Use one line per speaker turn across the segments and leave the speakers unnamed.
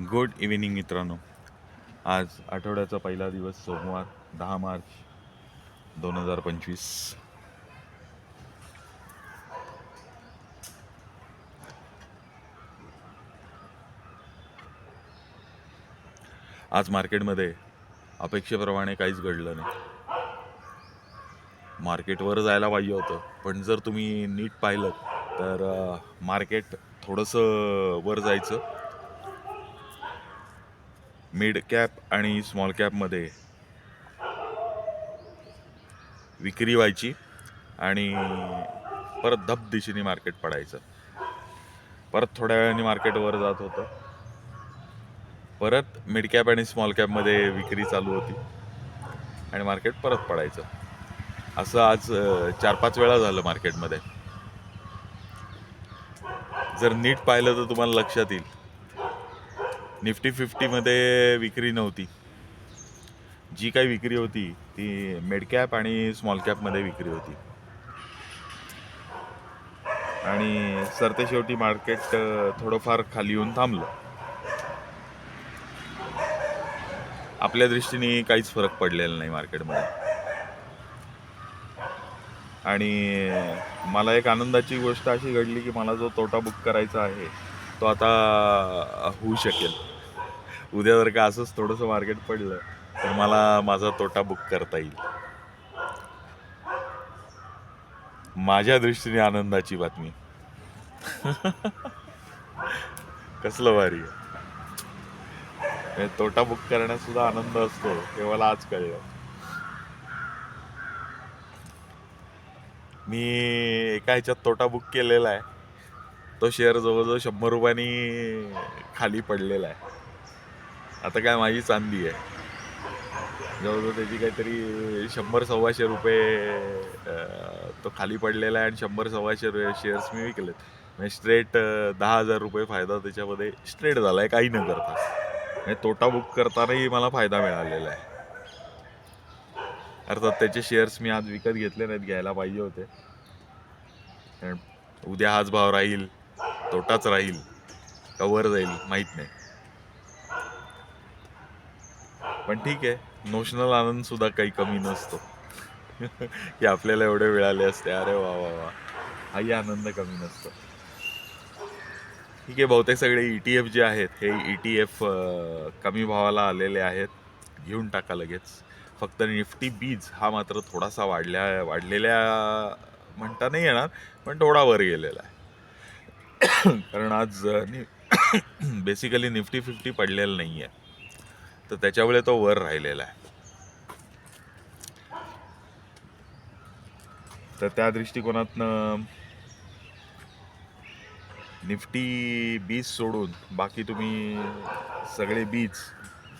Good evening मित्रांनो. आज आठवड्याचा पहिला दिवस सोमवार दहा मार्च दोन हजार पंचवीस. आज मार्केटमध्ये अपेक्षेप्रमाणे काहीच घडलं नाही. मार्केटवर जायला पाहिजे होतं पण जर तुम्ही नीट पाहिलं तर मार्केट थोडंसं वर जायचं. मिड कॅप आणि स्मॉल कॅपमध्ये विक्री व्हायची आणि परत धप दिशेने मार्केट पडायचं. परत थोड्या वेळाने मार्केट वर जात होतं. परत मिड कॅप आणि स्मॉल कॅपमध्ये विक्री चालू होती आणि मार्केट परत पडायचं. असं आज चार पाच वेळा झालं मार्केटमध्ये जर नीट पाहिलं तर तुम्हाला लक्षात येईल. निफ्टी फिफ्टीमध्ये विक्री नव्हती. जी काही विक्री होती ती मेडकॅप आणि स्मॉल कॅपमध्ये विक्री होती. आणि सरते शेवटी मार्केट थोडंफार खाली येऊन थांबलं. आपल्या दृष्टीने काहीच फरक पडलेला नाही मार्केटमध्ये आणि मला एक आनंदाची गोष्ट अशी घडली की मला जो तोटा बुक करायचा आहे तो आता होऊ शकेल. उद्या जर का असंच थोडंसं मार्केट पडलं तर मला माझा तोटा बुक करता येईल. माझ्या दृष्टीने आनंदाची बातमी. कसलं भारी आहे. म्हणजे तोटा बुक करण्यात सुद्धा आनंद असतो हे मला आज कळलं. मी एका ह्याच्यात तोटा बुक केलेला आहे. तो शेअर जवळजवळ शंभर रुपयांनी खाली पडलेला आहे. आता काय माझी चांदी आहे. जवळजवळ त्याची काहीतरी शंभर सव्वाशे रुपये तो खाली पडलेला आहे आणि शंभर सव्वाशे रुपये शेअर्स मी विकलेत. म्हणजे स्ट्रेट दहा हजार रुपये फायदा त्याच्यामध्ये स्ट्रेट झाला आहे काही न करता. म्हणजे तोटा बुक करतानाही मला फायदा मिळालेला आहे. अर्थात त्याचे शेअर्स मी आज विकत घेतले नाहीत घ्यायला पाहिजे होते. कारण उद्या हाच भाव राहील तोटाच राहील का वर जाईल माहीत नाही. पण ठीक आहे. नोशनल आनंद सुद्धा काही कमी नसतो. की आपल्याला एवढे मिळाले असते. अरे वा वा वा. हाही आनंद कमी नसतो. ठीक आहे बहुतेक सगळे ई टी एफ जे आहेत हे ई टी एफ कमी भावाला आलेले आहेत. घेऊन टाका लगेच. फक्त निफ्टी बीज हा मात्र थोडासा वाढल्या वाढलेल्या म्हणता नाही येणार पण थोडा वर गेलेला आहे. कारण आज नि बेसिकली निफ्टी फिफ्टी पडलेलं नाही आहे तर त्याच्यामुळे तो वर राहिलेला आहे. तर त्या दृष्टिकोनातनं निफ्टी बीज सोडून बाकी तुम्ही सगळे बीज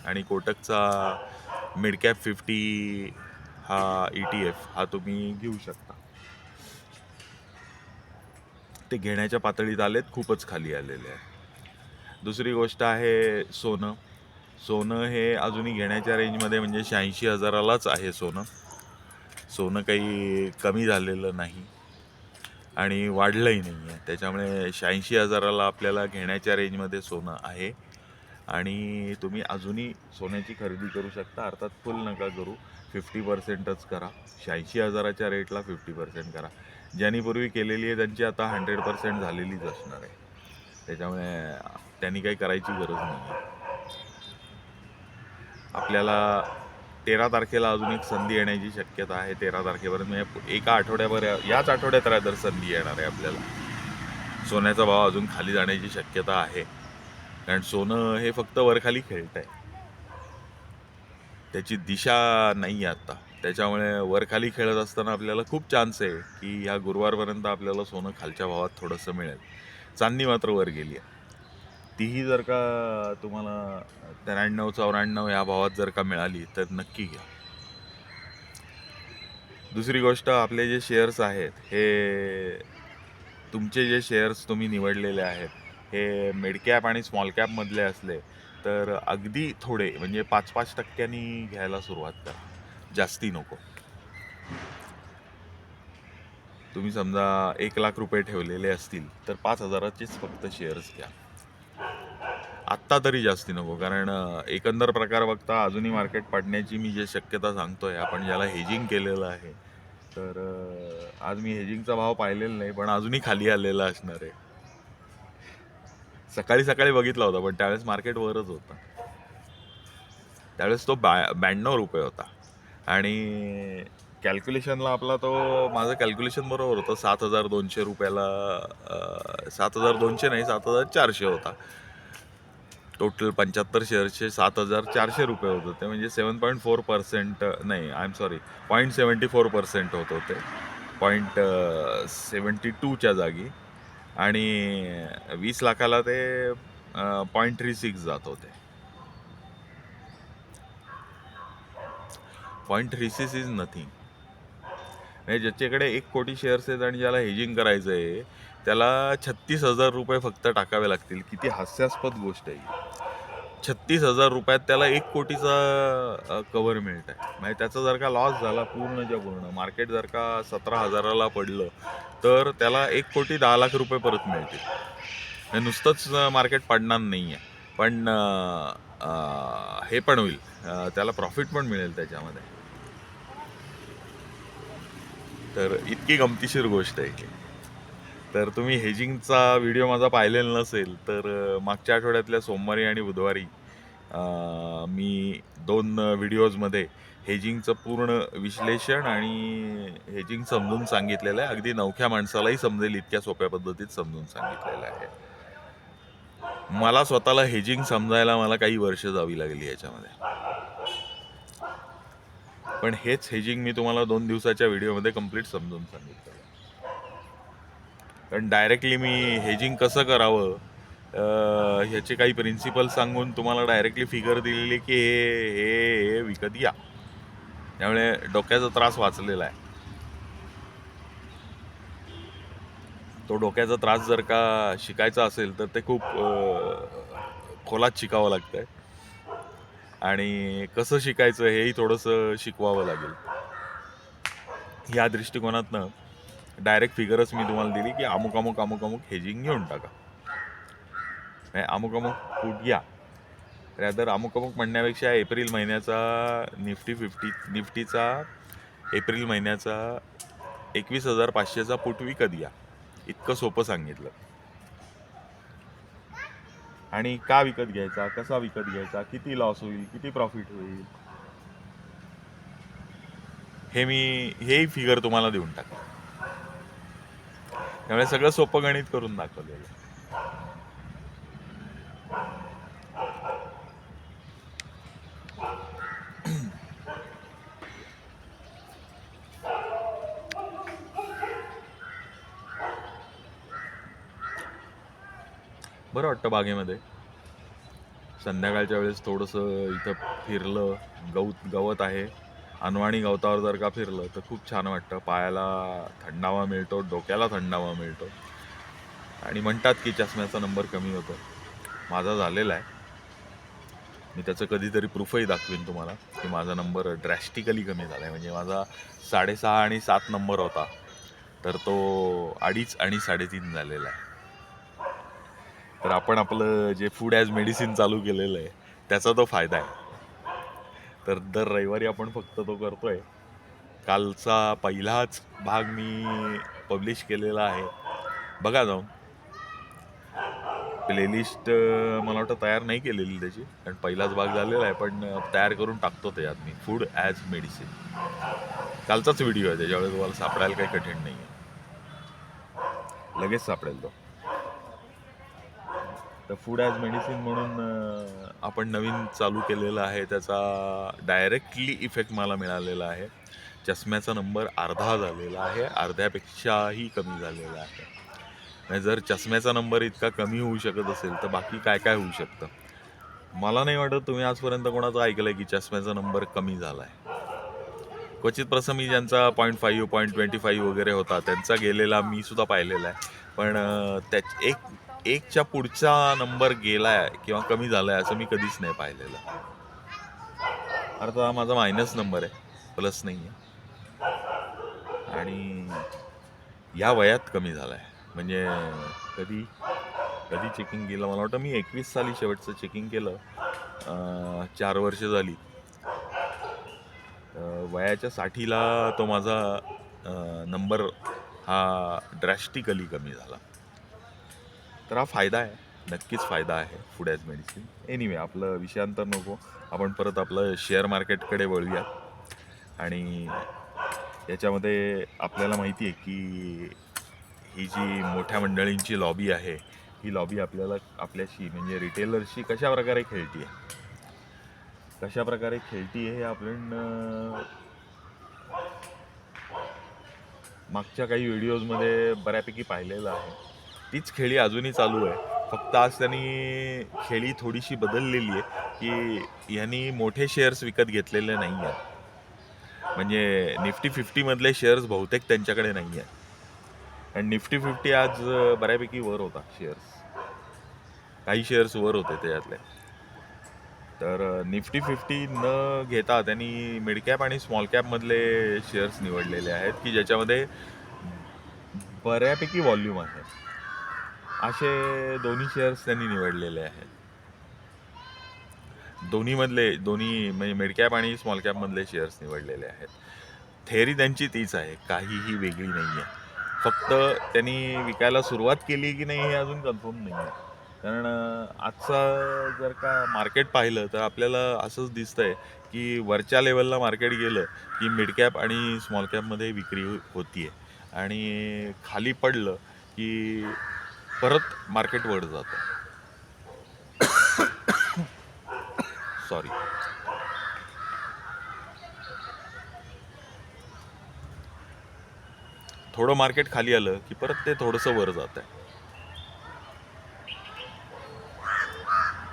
आणि कोटकचा मिडकॅप फिफ्टी हा ई टी एफ हा तुम्ही घेऊ शकता. ते घेण्याच्या पातळीत आलेत खूपच खाली आलेले आहे दुसरी गोष्ट आहे सोनं. सोनं हे अजूनही घेण्याच्या रेंजमध्ये म्हणजे शहाऐंशी हजारालाच आहे सोनं. सोनं काही कमी झालेलं नाही. आणि वाढलंही नाही आहे त्याच्यामुळे शहाऐंशी हजाराला आपल्याला घेण्याच्या रेंजमध्ये सोनं आहे. आणि तुम्ही अजूनही सोन्याची खरेदी करू शकता. अर्थात फुल नका करू. फिफ्टी पर्सेंटच करा. शहाऐंशी हजाराच्या रेटला फिफ्टी पर्सेंट करा. ज्यांनी पूर्वी केलेली आहे त्यांची आता हंड्रेड पर्सेंट झालेलीच असणार आहे. त्याच्यामुळे त्यांनी काही करायची गरज नाही आहे आपल्याला तेरा तारखेला अजून एक संधी येण्याची शक्यता आहे. तेरा तारखेपर्यंत म्हणजे एका आठवड्याभर याच आठवड्यात तर संधी येणार आहे आपल्याला. सोन्याचा भाव अजून खाली जाण्याची शक्यता आहे. कारण सोनं हे फक्त वरखाली खेळत आहे त्याची दिशा नाही आहे आत्ता त्याच्यामुळे वरखाली खेळत असताना आपल्याला खूप चान्स आहे की ह्या गुरुवारपर्यंत आपल्याला सोनं खालच्या भावात थोडंसं मिळेल. चांदी मात्र वर गेली आहे. तीही जर का तुम्हाला त्र्याण्णव चौऱ्याण्णव या भावात जर का मिळाली तर नक्की घ्या. दुसरी गोष्ट आपले जे शेअर्स आहेत हे तुमचे जे शेअर्स तुम्ही निवडलेले आहेत हे मिड कॅप आणि स्मॉल कॅपमधले असले तर अगदी थोडे म्हणजे पाच पाच टक्क्यांनी घ्यायला सुरुवात करा. जास्ती नको. तुम्ही समजा एक लाख रुपये ठेवलेले असतील तर पाच हजाराचेच फक्त शेअर्स घ्या. आत्ता तरी जास्ती नको. कारण एकंदर प्रकार बघता अजूनही मार्केट पडण्याची मी जे शक्यता सांगतोय आपण ज्याला हेजिंग केलेलं आहे तर आज मी हेजिंगचा भाव पाहिलेला नाही पण अजूनही खाली आलेला असणार आहे. सकाळी सकाळी बघितला होता पण त्यावेळेस मार्केट वरच होता. त्यावेळेस तो बॅ ब्याण्णव रुपये होता. आणि कॅल्क्युलेशनला आपला तो माझं कॅल्क्युलेशन बरोबर होतं सात हजार दोनशे रुपयाला सात हजार दोनशे नाही सात हजार चारशे होता. टोटल पंच्याहत्तर शेअर्सचे सात हजार चारशे रुपये होत होते. म्हणजे सेवन पॉईंट फोर पर्सेंट नाही I'm sorry point seventy four percent होत. होते पॉईंट सेवन्टी टूच्या जागी. आणि वीस लाखाला ते पॉईंट थ्री सिक्स जात होते. Point three six is nothing म्हणजे ज्याच्याकडे एक कोटी शेअर्स आहेत आणि ज्याला हेजिंग करायचं आहे त्याला छत्तीस हजार रुपये फक्त टाकावे लागतील. किती हास्यास्पद गोष्ट आहे ही. छत्तीस हजार रुपयात त्याला एक कोटीचा कवर मिळत आहे म्हणजे त्याचा जर का लॉस झाला पूर्णच्या पूर्ण मार्केट जर का सतरा हजाराला पडलं तर त्याला एक कोटी दहा लाख रुपये परत मिळतील. नुसतंच मार्केट पडणार नाही आहे पण हे पण होईल. त्याला प्रॉफिट पण मिळेल त्याच्यामध्ये. तर इतकी गमतीशीर गोष्ट आहे की तर तुम्ही हेजिंगचा व्हिडिओ माझा पाहिलेला नसेल तर मागच्या आठवड्यातल्या सोमवारी आणि बुधवारी मी दोन व्हिडिओजमध्ये हेजिंगचं पूर्ण विश्लेषण आणि हेजिंग समजून सांगितलेलं आहे. अगदी नवख्या माणसालाही समजेल इतक्या सोप्या पद्धतीत समजून सांगितलेलं आहे. मला स्वतःला हेजिंग समजायला मला काही वर्ष जावी लागली याच्यामध्ये. पण हेच हेजिंग मी तुम्हाला दोन दिवसाच्या व्हिडिओमध्ये कंप्लीट समजून सांगितलं. कारण डायरेक्टली मी हेजिंग कसं करावं ह्याचे काही प्रिन्सिपल सांगून तुम्हाला डायरेक्टली फिगर दिलेली की हे हे हे विकत घ्या त्यामुळे डोक्याचा त्रास वाचलेला आहे. तो डोक्याचा त्रास जर का शिकायचा असेल तर ते खूप खोलात शिकावं लागतंय. आणि कसं शिकायचं हेही थोडंसं शिकवावं लागेल. या दृष्टिकोनातनं डायरेक्ट फिगरच मी तुम्हाला दिली की अमुक अमुक अमुक अमुक हेजिंग घेऊन टाका. अमुक अमुक फूट घ्या. रॅदर अमुक अमुक म्हणण्यापेक्षा एप्रिल महिन्याचा निफ्टी फिफ्टी निफ्टीचा एप्रिल महिन्याचा एकवीस हजार पाचशेचा फूट विकत घ्या. इतकं सोपं सांगितलं. आणि का विकत घ्यायचा? कसा विकत घ्यायचा? किती लॉस होईल? किती प्रॉफिट होईल? हे मी हेही फिगर तुम्हाला देऊन टाका त्यामुळे सगळं सोपं गणित करून दाखवलेलं आहे. बरं वाटतं बागेमध्ये. संध्याकाळच्या वेळेस थोडंसं इथं फिरलं गवत गवत आहे. अनवाणी गवतावर जर का फिरलं तर खूप छान वाटतं. पायाला थंडावा मिळतो डोक्याला थंडावा मिळतो. आणि म्हणतात की चष्म्याचा नंबर कमी होतो. माझा झालेला आहे. मी त्याचं कधीतरी प्रूफही दाखवीन तुम्हाला की माझा नंबर ड्रॅस्टिकली कमी झाला आहे म्हणजे माझा साडेसहा आणि सात नंबर होता. तर तो अडीच आणि साडेतीन झालेला आहे. तर आपण आपलं जे फूड ॲज मेडिसिन चालू केलेलं आहे त्याचा तो फायदा आहे. तर दर रविवारी आपण फक्त तो करतो आहे कालचा पहिलाच भाग मी पब्लिश केलेला आहे. बघा जाऊन. प्लेलिस्ट मला वाटतं तयार नाही केलेली त्याची कारण पहिलाच भाग झालेला आहे पण तयार करून टाकतो त्याच्यात मी फूड ॲज मेडिसिन कालचाच व्हिडिओ आहे त्याच्यावेळेस तुम्हाला सापडायला काही कठीण नाही आहे लगेच सापडेल तो. तर फूड ॲज मेडिसिन म्हणून आपण नवीन चालू केलेलं आहे. त्याचा डायरेक्टली इफेक्ट मला मिळालेला आहे. चष्म्याचा नंबर अर्धा झालेला आहे. अर्ध्यापेक्षाही कमी झालेला आहे. जर चष्म्याचा नंबर इतका कमी होऊ शकत असेल तर बाकी काय काय होऊ शकतं? मला नाही वाटत तुम्ही आजपर्यंत कोणाचं ऐकलं आहे की चष्म्याचा नंबर कमी झाला आहे क्वचित प्रसंगी ज्यांचा point five point twenty five वगैरे होता त्यांचा गेलेला मी सुद्धा पाहिलेला आहे. पण त्या एक एकच्या पुढचा नंबर गेलाय किंवा कमी झालाय असं मी कधीच नाही पाहिलेलं. अर्थात हा माझा मायनस नंबर आहे प्लस नाही आहे आणि या वयात कमी झालाय. म्हणजे कधी कधी चेकिंग केलं मला वाटतं मी एकवीस साली शेवटचं चेकिंग केलं. चार वर्ष झाली. वयाच्या साठीला तो माझा नंबर हा ड्रॅस्टिकली कमी झाला. तर हा फायदा आहे. नक्कीच फायदा आहे फूड ॲज मेडिसिन एनिवे आपलं विषयांतर नको. आपण परत आपलं शेअर मार्केटकडे वळूयात. आणि याच्यामध्ये आपल्याला माहिती आहे की ही जी मोठ्या मंडळींची लॉबी आहे ही लॉबी आपल्याला आपल्याशी म्हणजे रिटेलरशी कशा प्रकारे खेळती आहे कशा प्रकारे खेळती आहे हे आपण मागच्या काही व्हिडिओजमध्ये बऱ्यापैकी पाहिलेलं आहे. तीच खेळी अजूनही चालू आहे. फक्त आज त्यांनी खेळी थोडीशी बदललेली आहे की यांनी मोठे शेअर्स विकत घेतलेले नाही आहेत. म्हणजे निफ्टी फिफ्टीमधले शेअर्स बहुतेक त्यांच्याकडे नाही आहेत. आणि निफ्टी फिफ्टी आज बऱ्यापैकी वर होता शेअर्स काही शेअर्स वर होते त्याच्यातले तर निफ्टी फिफ्टी न घेता त्यांनी मिड कॅप आणि स्मॉल कॅपमधले शेअर्स निवडलेले आहेत की ज्याच्यामध्ये बऱ्यापैकी व्हॉल्यूम आहे. असे दोन्ही शेअर्स त्यांनी निवडलेले आहेत. दोन्हीमधले दोन्ही म्हणजे मिडकॅप आणि स्मॉल कॅपमधले शेअर्स निवडलेले आहेत. थेअरी त्यांची तीच आहे काहीही वेगळी नाही आहे फक्त त्यांनी विकायला सुरुवात केली की नाही हे अजून कन्फर्म नाही आहे कारण आजचा जर का मार्केट पाहिलं तर आपल्याला असंच दिसतंय की वरच्या लेवलला मार्केट गेलं की मिडकॅप आणि स्मॉल कॅपमध्ये विक्री होतीये. आणि खाली पडलं की परत मार्केट वर जातं. सॉरी थोडं मार्केट खाली आलं की परत ते थोडंसं वर जात आहे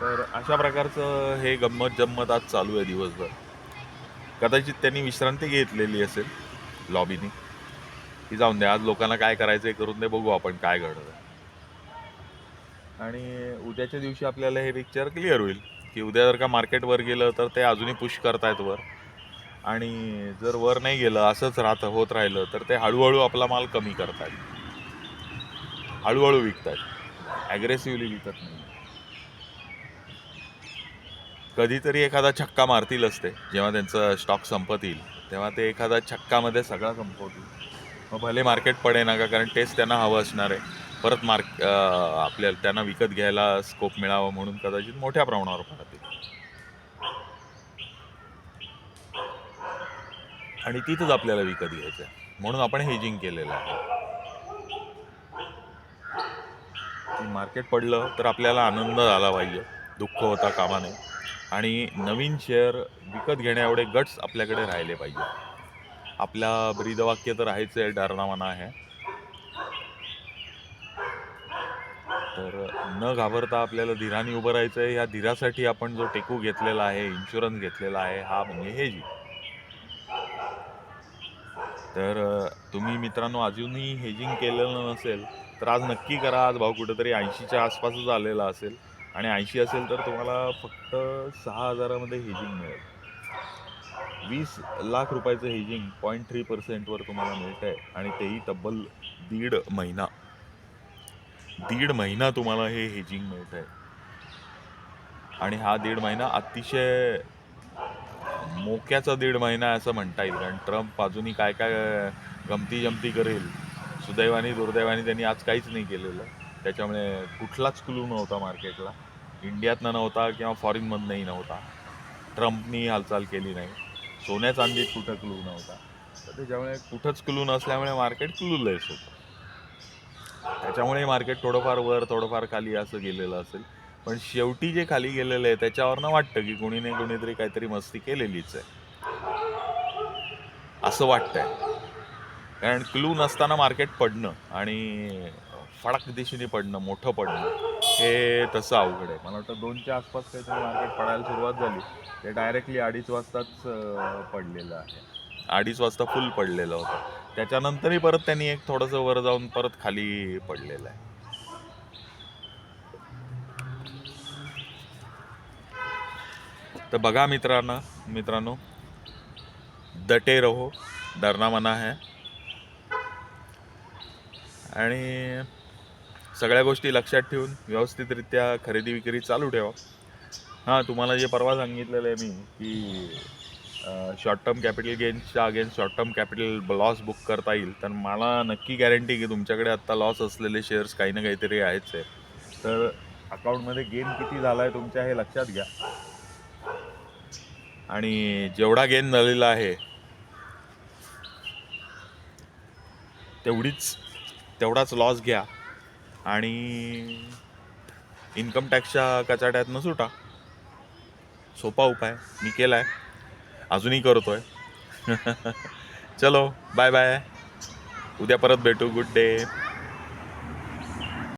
तर अशा प्रकारचं हे गंमत जम्मत आज चालू आहे दिवसभर. कदाचित त्यांनी विश्रांती घेतलेली असेल लॉबीनी की जाऊन द्या आज लोकांना काय करायचं आहे करून दे बघू आपण काय घडत आणि उद्याच्या दिवशी आपल्याला हे पिक्चर क्लिअर होईल की उद्या जर का मार्केटवर गेलं तर ते अजूनही पुश करतायत वर. आणि जर वर नाही गेलं असंच राहतं होत राहिलं तर ते हळूहळू आपला माल कमी करतायत. हळूहळू विकतायत. ॲग्रेसिव्हली विकत नाही. कधीतरी एखादा छक्का मारतील असते जेव्हा त्यांचं स्टॉक संपत येईल तेव्हा ते एखादा छक्कामध्ये सगळा संपवतील. मग भले मार्केट पडे ना का कारण टेस्ट त्यांना हवं असणार आहे. परत मार्क आपल्याला त्यांना विकत घ्यायला स्कोप मिळावा म्हणून कदाचित मोठ्या प्रमाणावर पाहतील आणि तिथंच आपल्याला विकत घ्यायचं आहे म्हणून आपण हेजिंग केलेलं आहे. मार्केट पडलं तर आपल्याला आनंद झाला पाहिजे. दुःख होता कामा नये आणि नवीन शेअर विकत घेण्या एवढे गट्स आपल्याकडे राहिले पाहिजे. आपल्या ब्रीदवाक्य तर आहेच आहे डरणामाना आहे तर न घाबरता आपल्याला धीराने उभं राहायचं आहे ह्या धीरासाठी आपण जो टेकू घेतलेला आहे इन्शुरन्स घेतलेला आहे हा म्हणजे हेजी तर तुम्ही मित्रांनो अजूनही हेजिंग केलेलं नसेल तर आज नक्की करा. आज भाव कुठंतरी ऐंशीच्या आसपासच आलेला असेल आणि ऐंशी असेल तर तुम्हाला फक्त सहा हजारामध्ये हेजिंग मिळेल. वीस लाख रुपयाचं हेजिंग पॉईंट थ्री पर्सेंटवर तुम्हाला मिळतं आहे आणि तेही तब्बल दीड महिना. दीड महिना तुम्हाला हे हेजिंग मिळत आहे आणि हा दीड महिना अतिशय मोक्याचा दीड महिना आहे असं म्हणता येईल. कारण ट्रम्प अजूनही काय काय गमती जमती करेल सुदैवाने दुर्दैवाने त्यांनी आज काहीच नाही केलेलं. त्याच्यामुळे कुठलाच क्लू नव्हता मार्केटला इंडियातनं नव्हता किंवा फॉरेनमधनंही नव्हता. ट्रम्पनी हालचाल केली नाही. सोन्या चांदीत कुठं क्लू नव्हता. तर त्याच्यामुळे कुठंच क्लू नसल्यामुळे मार्केट क्लूलेस होतं. त्याच्यामुळे मार्केट थोडंफार वर थोडंफार खाली असं गेलेलं असेल. पण शेवटी जे खाली गेलेलं आहे त्याच्यावरनं वाटतं की कोणी नाही कोणीतरी काहीतरी मस्ती केलेलीच आहे. असं वाटतंय. कारण क्लू नसताना मार्केट पडणं आणि फडक दिशेने पडणं मोठं पडणं हे तसं अवघड आहे. मला वाटतं दोनच्या आसपास काहीतरी मार्केट पडायला सुरुवात झाली. ते डायरेक्टली अडीच वाजताच पडलेलं आहे. अडीच वाजता फुल पडलेलं होतं. त्याच्यानंतरही परत त्यांनी एक थोडंसं वर जाऊन परत खाली पडलेलं आहे. तर बघा मित्रांनो मित्रांनो दटे रहो डरना मना है. आणि सगळ्या गोष्टी लक्षात ठेवून व्यवस्थितरित्या खरेदी विक्री चालू ठेवा. हां तुम्हाला जे परवा सांगितलेलं आहे मी की short term capital गेन्सच्या against short term capital loss book करता येईल. तर मला नक्की गॅरंटी की तुमच्याकडे आत्ता लॉस असलेले शेअर्स काही ना काहीतरी आहेच आहे. तर अकाउंटमध्ये गेन किती झाला आहे तुमच्या हे लक्षात घ्या. आणि जेवढा गेन झालेला आहे तेवढीच तेवढाच लॉस घ्या. आणि इन्कम टॅक्सच्या कचाट्यातनं सुटा. सोपा उपाय मी केला आहे अजूनही करतोय. चलो बाय बाय उद्या परत भेटू. Good day